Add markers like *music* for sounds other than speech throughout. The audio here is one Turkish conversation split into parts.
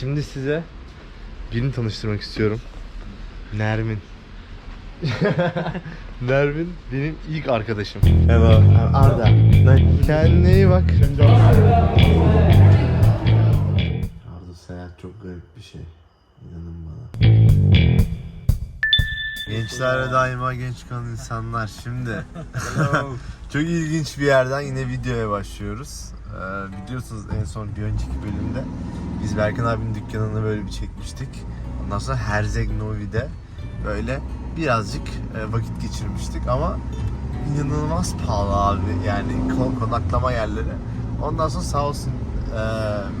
Şimdi size birini tanıştırmak istiyorum. Nermin. *laughs* Nermin benim ilk arkadaşım. Hello. Arda. Kendine iyi bak. Arda seyahat çok garip bir şey. İnanın bana. Gençler ve daima genç kalan insanlar şimdi. *laughs* *laughs* çok ilginç bir yerden yine videoya başlıyoruz. Ee, biliyorsunuz en son bir önceki bölümde biz Berkan abinin dükkanını böyle bir çekmiştik. Ondan sonra Herzeg Novi'de böyle birazcık e, vakit geçirmiştik ama inanılmaz pahalı abi yani kon- konaklama yerleri. Ondan sonra sağ olsun e,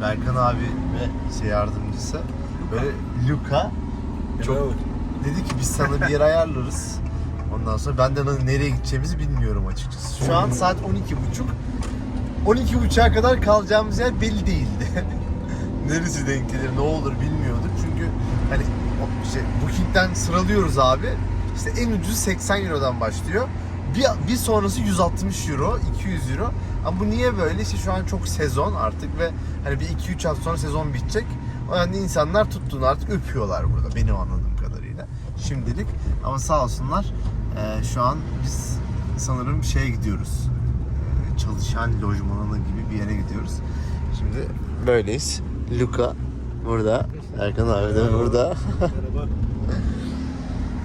Berkan abi ve şey yardımcısı böyle Luka çok dedi ki biz sana bir yer ayarlarız. Ondan sonra ben de nereye gideceğimizi bilmiyorum açıkçası. Şu an saat 12.30. 12.30'a kadar kalacağımız yer belli değildi. *laughs* Neresi denk gelir ne olur bilmiyorduk. Çünkü hani işte Booking'den sıralıyoruz abi. İşte en ucuzu 80 Euro'dan başlıyor. Bir, bir sonrası 160 Euro, 200 Euro. Ama bu niye böyle? İşte şu an çok sezon artık ve hani bir 2-3 hafta sonra sezon bitecek. O de insanlar tuttuğunu artık öpüyorlar burada benim anladığım kadarıyla. Şimdilik. Ama sağ olsunlar. Ee, şu an biz sanırım şeye gidiyoruz. Çalışan lojmanına gibi bir yere gidiyoruz. Şimdi böyleyiz. Luka burada. Erkan abi de burada. *laughs*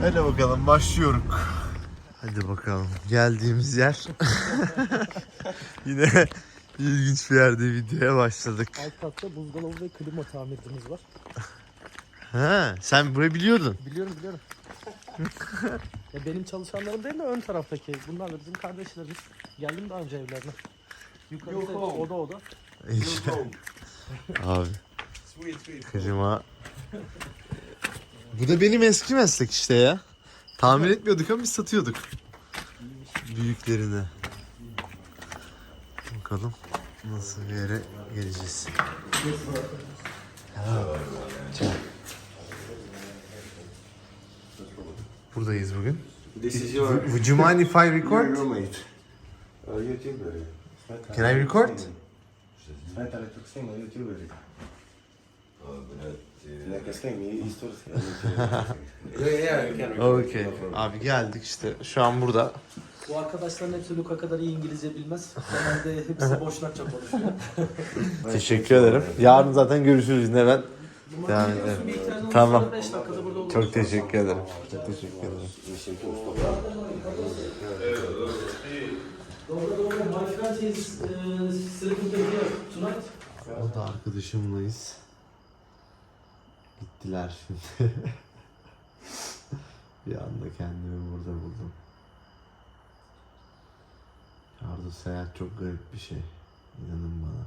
Hadi bakalım başlıyoruz. Hadi bakalım. Geldiğimiz yer. *laughs* Yine ilginç bir yerde videoya başladık. Alt katta buzdolabı ve klima tamircimiz var. Ha, sen burayı biliyordun. Biliyorum biliyorum. Ya benim çalışanlarım değil de ön taraftaki. Bunlar da bizim kardeşlerimiz. Geldim daha önce evlerine. Yukarıda oda oda. İşte. Abi. Klima. Bu da benim eski meslek işte ya. Tamir etmiyorduk ama biz satıyorduk. Büyüklerini. Bakalım nasıl bir yere geleceğiz. Buradayız bugün. This is your Would you mind if I record? your roommate. Uh, YouTuber. Can I record? Çok sevmiyor YouTuber. Neka snimi istorijski. *laughs* Yeah, yeah, you can record. Okay. Abi geldik işte. Şu an burada. Bu arkadaşların hepsi Luka kadar iyi İngilizce bilmez. Genelde hepsi boşnakça konuşuyor. *laughs* Teşekkür ederim. Yarın zaten görüşürüz yine ben. Devam edelim. Tamam. olursa 5 dakikada burada oluruz. Çok teşekkür ederim. Çok teşekkür ederim. Tonight. O da arkadaşımlayız. Gittiler şimdi. *laughs* bir anda kendimi burada buldum. Arda seyahat çok garip bir şey. İnanın bana.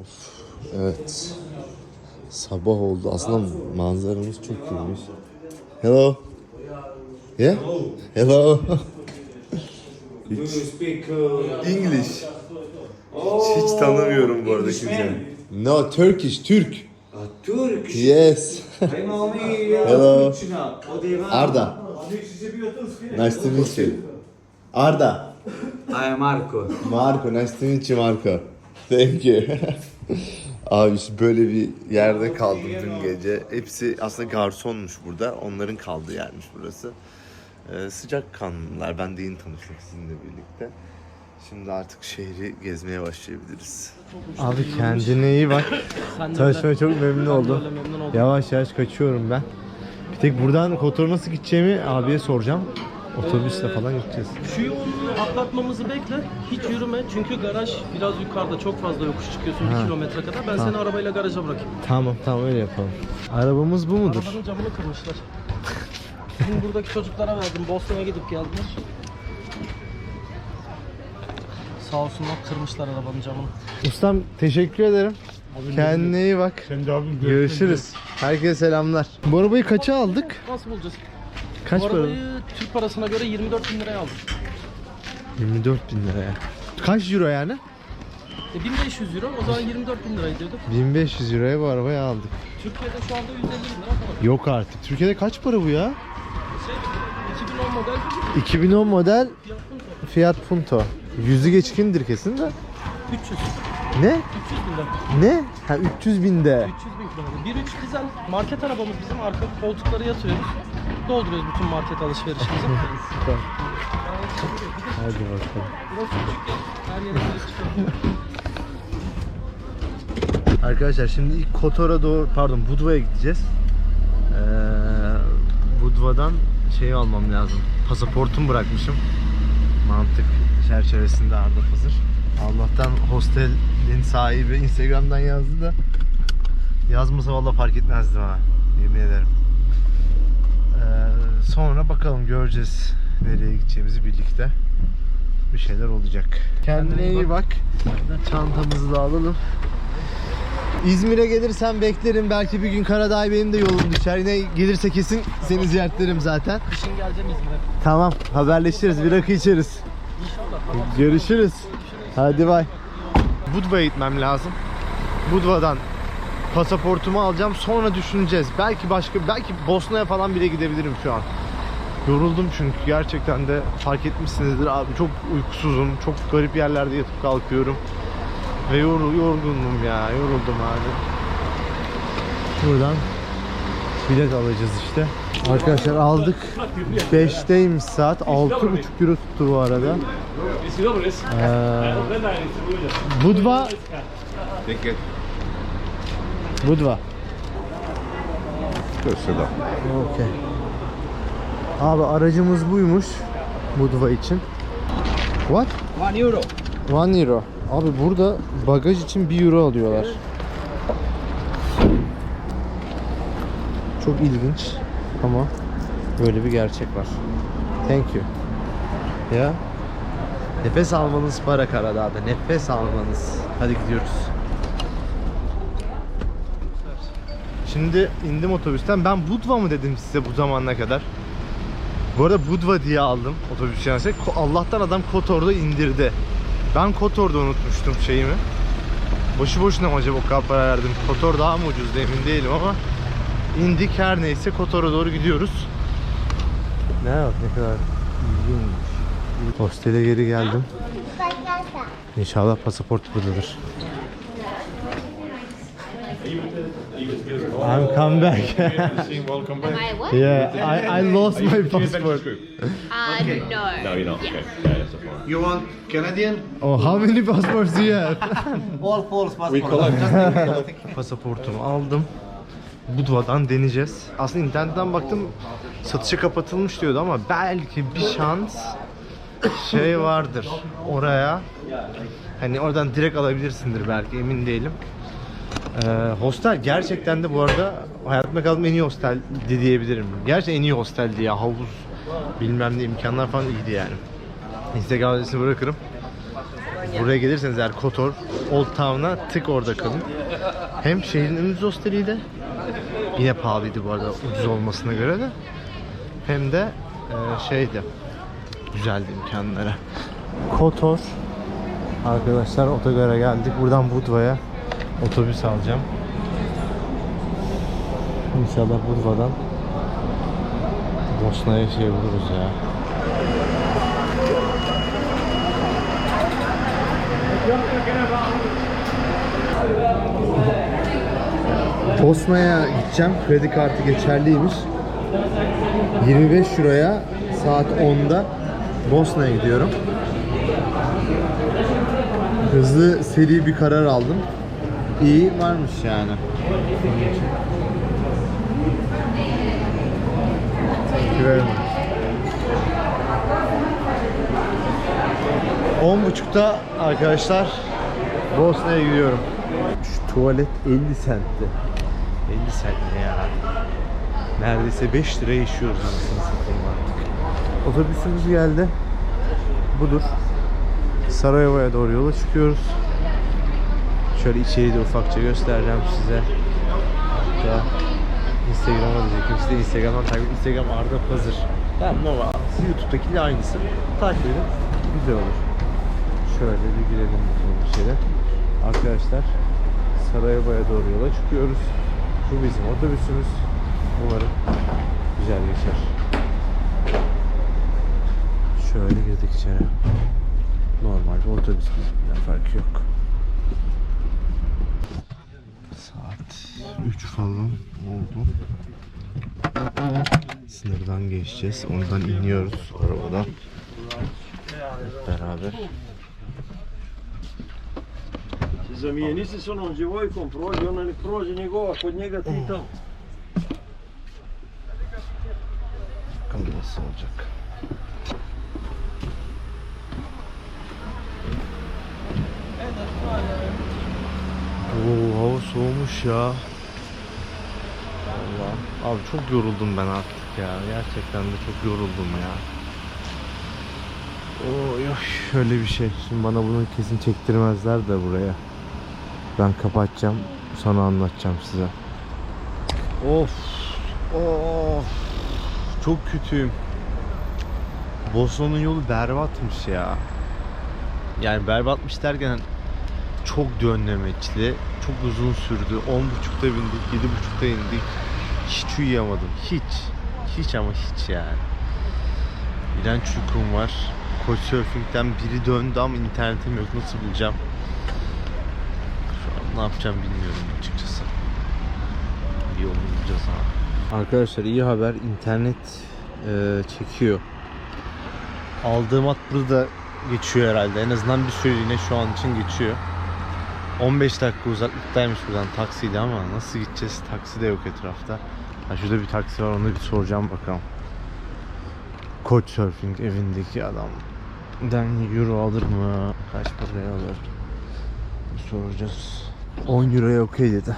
Of. Evet. Sabah oldu. Aslında manzaramız çok iyiymiş. Hello. Yeah? Hello. Do you speak uh, English. oh, Hiç tanımıyorum bu arada kimseyi. No, Turkish, Türk. Turk. Yes. Uh, Hello. Arda. Nice to meet you. Arda. I am Marco. Marco, nice to meet you Marco. Thank you. *laughs* Abi işte böyle bir yerde kaldım dün gece. Hepsi aslında garsonmuş burada. Onların kaldığı yermiş burası. Ee, sıcak kanlılar. Ben de yeni tanıştım sizinle birlikte. Şimdi artık şehri gezmeye başlayabiliriz. Abi kendine iyi bak. *laughs* Sen de Tanışmaya çok memnun oldum. Yavaş yavaş kaçıyorum ben. Bir tek buradan Kotor'a nasıl gideceğimi abiye soracağım. Otobüsle falan gideceğiz. Şu yoğunluğu atlatmamızı bekle. Hiç yürüme çünkü garaj biraz yukarıda. Çok fazla yokuş çıkıyorsun Ha. 1 kilometre kadar. Ben Tamam. seni arabayla garaja bırakayım. Tamam tamam öyle yapalım. Arabamız bu mudur? Arabanın camını kırmışlar. *laughs* Bugün buradaki çocuklara verdim. Boston'a gidip geldiler. Sağ olsunlar kırmışlar arabanın camını. Ustam teşekkür ederim. Kendine iyi bak. Sen de abim Görüşürüz. Herkese selamlar. Bu arabayı kaça aldık? Nasıl bulacağız? Kaç Bu para? arabayı Türk parasına göre 24 bin liraya aldım. 24 bin liraya. Kaç euro yani? E 1500 euro o zaman 24 bin liraydı diyorduk. 1500 euroya bu arabayı aldık. Türkiye'de şu anda 150 bin lira falan. Yok artık. Türkiye'de kaç para bu ya? Şey, 2010 model 2010 model Fiat Punto. Yüzü geçkindir kesin de. 300. Ne? 300 binde. Ne? Ha 300 binde. 300 bin kilometre. 1.3 dizel market arabamız bizim arka koltuklara yatırıyoruz. Dolduruyoruz bütün market alışverişimizi. *laughs* Süper. Hadi bakalım. Arkadaşlar şimdi ilk Kotor'a doğru pardon Budva'ya gideceğiz. Ee, Budva'dan şey almam lazım. Pasaportumu bırakmışım. Mantık çerçevesinde Arda Pazır. Allah'tan hostelin sahibi Instagram'dan yazdı da yazmasa valla fark etmezdim ha. Yemin ederim. Sonra bakalım göreceğiz nereye gideceğimizi birlikte. Bir şeyler olacak. Kendine iyi bak. Çantamızı da alalım. İzmir'e gelirsen beklerim. Belki bir gün Karadağ benim de yolum düşer. Yine gelirse kesin seni ziyaretlerim zaten. Kışın geleceğim İzmir'e. Tamam haberleşiriz. Bir rakı içeriz. İnşallah. Tamam. Görüşürüz. Hadi bay. Budva'ya gitmem lazım. Budva'dan pasaportumu alacağım. Sonra düşüneceğiz. Belki başka belki Bosna'ya falan bile gidebilirim şu an. Yoruldum çünkü gerçekten de fark etmişsinizdir abi çok uykusuzum. Çok garip yerlerde yatıp kalkıyorum. Ve yorul, yorgunum ya. Yoruldum abi. Buradan bilet alacağız işte. Arkadaşlar aldık. 5'teymiş saat. 6,5 euro tuttu bu arada. Ee, Budva. Budva. Okey. Abi aracımız buymuş. Budva için. What? 1 euro. 1 euro. Abi burada bagaj için 1 euro alıyorlar. Çok ilginç ama böyle bir gerçek var. Thank you. Ya. Nefes almanız para Karadağ'da. Nefes almanız. Hadi gidiyoruz. Şimdi indim otobüsten. Ben Budva mı dedim size bu zamana kadar? Bu arada Budva diye aldım otobüs şansı. Ko- Allah'tan adam Kotor'da indirdi. Ben Kotor'da unutmuştum şeyimi. Boşu boşuna mı acaba o kadar para verdim? Kotor daha mı ucuzdu emin değilim ama indik her neyse Kotor'a doğru gidiyoruz. Ne bak ne kadar ilginç. Hostele geri geldim. İnşallah pasaport buradadır. I'm come back. *laughs* My what? yeah, I, I lost my passport. Uh, no. No, you're not. Okay. Yeah, that's a fine. You want Canadian? Oh, how many passports do you have? *laughs* All false passport. We collect. *laughs* Pasaportumu aldım. Budva'dan deneyeceğiz. Aslında internetten baktım satışa kapatılmış diyordu ama belki bir şans şey vardır oraya. Hani oradan direkt alabilirsindir belki emin değilim. Ee, hostel gerçekten de bu arada hayatımda kaldığım en iyi hostel diyebilirim. Gerçekten en iyi hosteldi ya. Havuz bilmem ne imkanlar falan iyiydi yani. Instagram adresini bırakırım. Buraya gelirseniz eğer Kotor, Old Town'a tık orada kalın. Hem şehrin en ucuz hosteliydi. Yine pahalıydı bu arada ucuz olmasına göre de. Hem de e, şeydi. Güzeldi imkanları. Kotor. Arkadaşlar otogara geldik. Buradan Budva'ya otobüs alacağım. İnşallah Budva'dan Bosna'ya şey buluruz ya. Bosna'ya gideceğim. Kredi kartı geçerliymiş. 25 euroya saat 10'da Bosna'ya gidiyorum. Hızlı seri bir karar aldım. İyi varmış yani. Thank you much. 10.30'da arkadaşlar Bosna'ya gidiyorum. Şu tuvalet 50 centti. 50 cent ne ya? Neredeyse 5 liraya işiyoruz anasını satayım artık. Otobüsümüz geldi. Budur. Sarajevo'ya doğru yola çıkıyoruz. Şöyle içeriği de ufakça göstereceğim size. Hatta Instagram'a diyecektim. Size Instagram'dan takip Instagram Arda Pazır. Ben Nova. YouTube'dakiyle aynısı. Takip edin. Güzel olur. Şöyle bir girelim bakalım içeri. Arkadaşlar Sarajevo'ya doğru yola çıkıyoruz. Bu bizim otobüsümüz. Umarım güzel geçer. Şöyle girdik içeri. Normal bir otobüs bizimkinden farkı yok. 3 falan oldu. Sınırdan geçeceğiz. Ondan iniyoruz arabadan. Hep beraber. Zamijenici su nam djevojkom prođe, ona ne prođe njegova, kod njega ti tamo. Bakalım nasıl olacak. Oo, hava soğumuş ya. Abi çok yoruldum ben artık ya. Gerçekten de çok yoruldum ya. Oy, oy, şöyle bir şey. Şimdi bana bunu kesin çektirmezler de buraya. Ben kapatacağım. Sonra anlatacağım size. Of. Of. Çok kötüyüm. Bosna'nın yolu berbatmış ya. Yani berbatmış derken çok dönlemeçli, çok uzun sürdü. 10.30'da bindik, 7.30'da indik. Hiç uyuyamadım. Hiç. Hiç ama hiç yani. İğrenç uykum var. Couchsurfing'den biri döndü ama internetim yok. Nasıl bulacağım? Şu an ne yapacağım bilmiyorum açıkçası. Bir yolunu bulacağız ha. Arkadaşlar iyi haber. internet e, çekiyor. Aldığım hat burada geçiyor herhalde. En azından bir süreliğine şu an için geçiyor. 15 dakika uzaklıktaymış buradan taksiydi ama nasıl gideceğiz? Taksi de yok etrafta. Ha şurada bir taksi var onu bir soracağım bakalım. Couchsurfing evindeki adam. Den euro alır mı? Kaç paraya alır? Soracağız. 10 euroya okey dedi.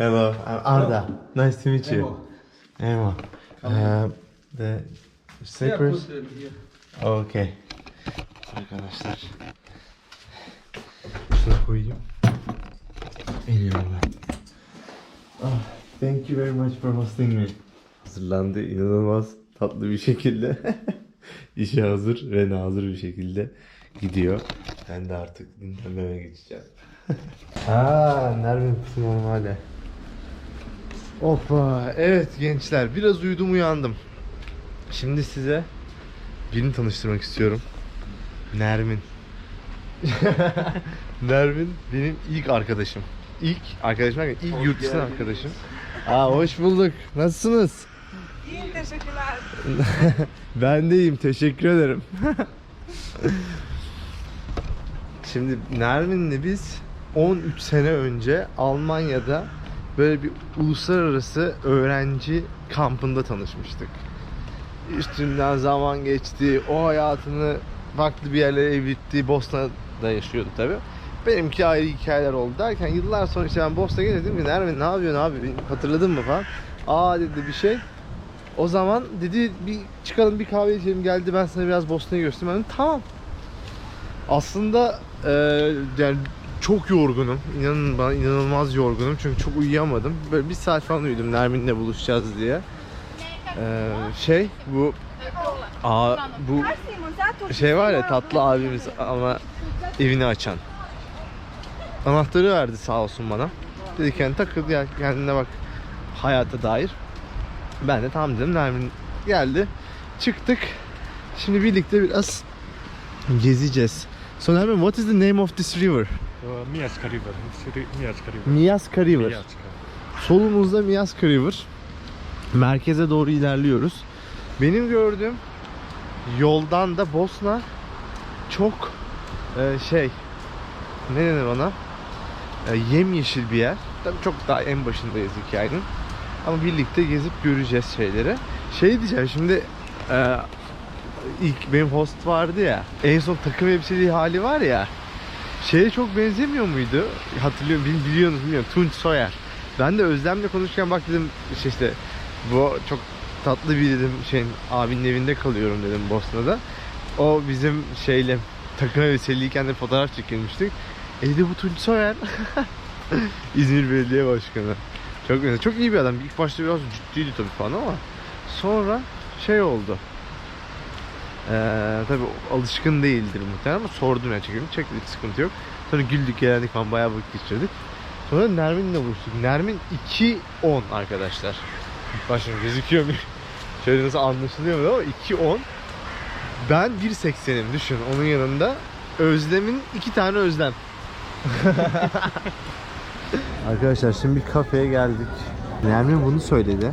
Hello, I'm Arda. Nice to meet you. Emo. Uh, the Cyprus. Okay. Arkadaşlar. Şuna koyayım. Geliyorum ben. Ah, thank you very much for hosting me. Hazırlandı inanılmaz tatlı bir şekilde. *laughs* İşe hazır ve nazır bir şekilde gidiyor. Ben de artık dinlenmeme geçeceğim. Aa, *laughs* nerede pusu normalde? Hoppa. Evet gençler biraz uyudum uyandım. Şimdi size birini tanıştırmak istiyorum. Nermin. *laughs* Nermin benim ilk arkadaşım. İlk arkadaşım ilk yurt dışından arkadaşım. Aa hoş bulduk. Nasılsınız? İyiyim teşekkürler. *laughs* Ben de iyiyim. Teşekkür ederim. *laughs* Şimdi Nermin'le biz 13 sene önce Almanya'da böyle bir uluslararası öğrenci kampında tanışmıştık. Üstünden zaman geçti. O hayatını farklı bir yerlere evritti. Bosna'da yaşıyordu tabi. Benimki ayrı hikayeler oldu derken yıllar sonra işte ben Bosna'ya gelince dedim ki Nermin ne yapıyorsun abi hatırladın mı falan. Aa dedi bir şey. O zaman dedi bir çıkalım bir kahve içelim geldi ben sana biraz Bosna'yı göstereyim. Ben dedim, tamam. Aslında e, yani çok yorgunum. İnanın bana inanılmaz yorgunum çünkü çok uyuyamadım. Böyle bir saat falan uyudum Nermin'le buluşacağız diye. E, şey bu Aa, bu şey var ya tatlı abimiz ama evini açan. Anahtarı verdi sağ olsun bana. Dedi yani takıl ya kendine bak hayata dair. Ben de tamam dedim. Nermin geldi. Çıktık. Şimdi birlikte biraz gezeceğiz. So Nermin, what is the name of this river? Uh, Mijačka river. Mijačka river. Miyaska River. Mijačka. Solumuzda Miyaska River. Merkeze doğru ilerliyoruz. Benim gördüğüm yoldan da Bosna çok e, şey ne denir ona? E, yemyeşil bir yer. Tabii çok daha en başındayız hikayenin. Ama birlikte gezip göreceğiz şeyleri. Şey diyeceğim şimdi e, ilk benim host vardı ya. En son takım elbiseli hali var ya. Şeye çok benzemiyor muydu? Hatırlıyorum, bil- biliyorsunuz bilmiyorum. Tunç Soyer. Ben de Özlem'le konuşurken bak dedim işte, işte bu çok tatlı bir dedim şeyin abinin evinde kalıyorum dedim Bosna'da. O bizim şeyle takım elbiseliyken de fotoğraf çekilmiştik. Evde bu Tunç Soyer. *laughs* İzmir Belediye Başkanı. Çok güzel. Çok iyi bir adam. İlk başta biraz ciddiydi tabii falan ama sonra şey oldu. Ee, tabii alışkın değildir muhtemelen ama sordum ya çekelim. Çekti hiç sıkıntı yok. Sonra güldük eğlendik falan bayağı vakit geçirdik. Sonra Nermin'le buluştuk. Nermin 2.10 arkadaşlar. Bak gözüküyor mu? *laughs* Şöyle nasıl anlaşılıyor mu ama 2.10. Ben 1.80'im düşün onun yanında. Özlem'in iki tane Özlem. *laughs* Arkadaşlar şimdi bir kafeye geldik. Nermin bunu söyledi.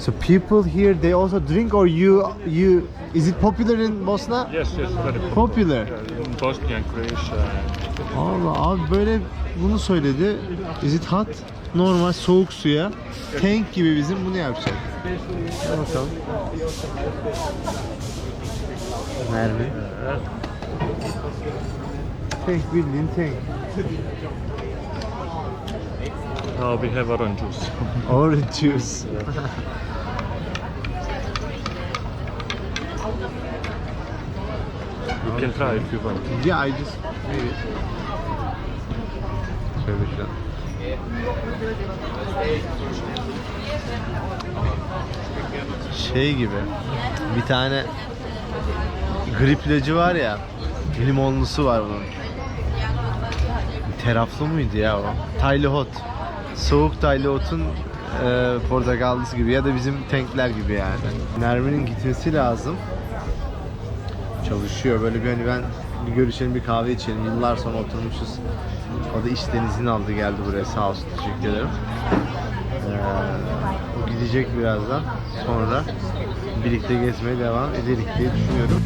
So people here they also drink or you you is it popular in Bosna? Yes, yes, very Popular. In Bosnian, Croatia. Allah abi böyle bunu söyledi. Is it hot? Normal soğuk suya tank gibi bizim bunu yapacak. Hadi bakalım. Nermin. Tank bildiğin tank. Now we have orange juice. Orange juice. *laughs* can try if you want. Yeah, I just maybe. Şöyle şu an. Şey gibi. Bir tane grip ilacı var ya. Limonlusu var bunun. Teraflu muydu ya o? Taylı Hot. Soğuk Taylı Hot'un e, portakallısı gibi ya da bizim tankler gibi yani. Nermin'in gitmesi lazım çalışıyor. Böyle bir hani ben bir görüşelim bir kahve içelim. Yıllar sonra oturmuşuz. O da işten izin aldı geldi buraya sağ olsun teşekkür ederim. Ee, o gidecek birazdan. Sonra birlikte gezmeye devam ederiz diye düşünüyorum.